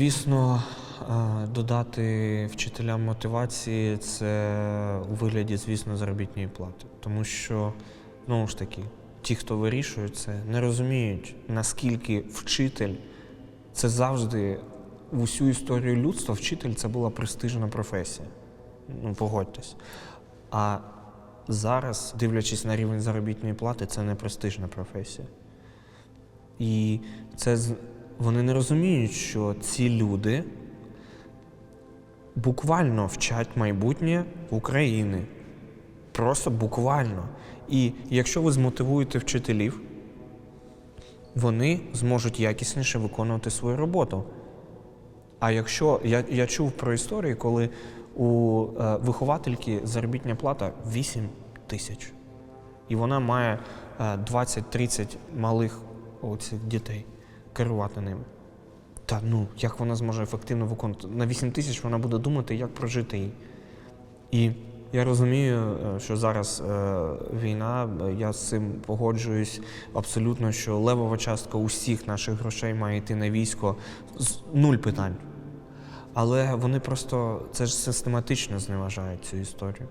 звісно, е, додати вчителям мотивації це у вигляді, звісно, заробітної плати. Тому що, знову ж таки, ті, хто вирішує це, не розуміють, наскільки вчитель це завжди в усю історію людства вчитель це була престижна професія. Ну, погодьтесь. А зараз, дивлячись на рівень заробітної плати, це не престижна професія. І це вони не розуміють, що ці люди буквально вчать майбутнє України. Просто буквально. І якщо ви змотивуєте вчителів, вони зможуть якісніше виконувати свою роботу. А якщо я, я чув про історії, коли у е, виховательки заробітня плата 8 тисяч, і вона має е, 20-30 малих оцих дітей керувати ними. Та ну, як вона зможе ефективно виконувати? На 8 тисяч вона буде думати, як прожити їй. І я розумію, е, що зараз е, війна, е, я з цим погоджуюсь абсолютно, що левова частка усіх наших грошей має йти на військо з нуль питань. Але вони просто це ж систематично зневажають цю історію.